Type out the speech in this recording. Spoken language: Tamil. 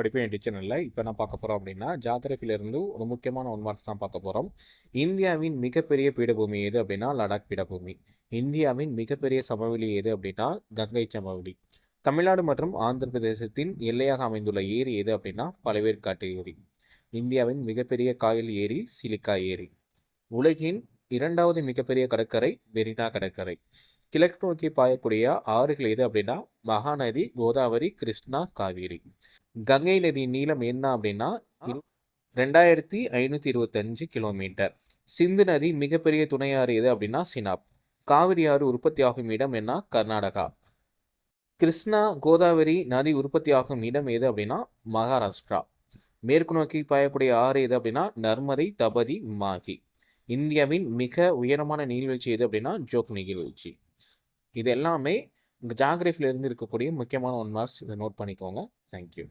படிப்பேன் என் இல்லை. இப்போ நான் பார்க்க போகிறோம் அப்படின்னா ஜாகிரபிலிருந்து ஒரு முக்கியமான ஒன் மார்க்ஸ் தான் பார்க்க போகிறோம் இந்தியாவின் மிகப்பெரிய பீடபூமி எது அப்படின்னா லடாக் பீடபூமி. இந்தியாவின் மிகப்பெரிய சமவெளி எது அப்படின்னா கங்கை சமவெளி. தமிழ்நாடு மற்றும் ஆந்திர பிரதேசத்தின் எல்லையாக அமைந்துள்ள ஏரி எது அப்படின்னா பழவேற்காட்டு ஏரி. இந்தியாவின் மிகப்பெரிய காயல் ஏரி சிலிக்கா ஏரி. உலகின் இரண்டாவது மிகப்பெரிய கடற்கரை மெரினா கடற்கரை. கிழக்கு நோக்கி பாயக்கூடிய ஆறுகள் எது அப்படின்னா மகாநதி கோதாவரி கிருஷ்ணா காவேரி. கங்கை நதி நீளம் என்ன அப்படின்னா ரெண்டாயிரத்தி ஐநூற்றி இருபத்தஞ்சு கிலோமீட்டர். சிந்து நதி மிகப்பெரிய துணையாறு எது அப்படின்னா சினாப். காவிரி ஆறு உற்பத்தியாகும் இடம் என்ன? கர்நாடகா. கிருஷ்ணா கோதாவரி நதி உற்பத்தியாகும் இடம் எது அப்படின்னா மகாராஷ்டிரா. மேற்கு நோக்கி பாயக்கூடிய ஆறு எது அப்படின்னா நர்மதை தபதி மாகி. இந்தியாவின் மிக உயரமான நீர்வீழ்ச்சி எது அப்படின்னா ஜோக் நீர்வீழ்ச்சி. இது எல்லாமே ஜாகிரபில இருந்து இருக்கக்கூடிய முக்கியமான ஒன் மார்க்ஸ் இதை நோட் பண்ணிக்கோங்க. Thank you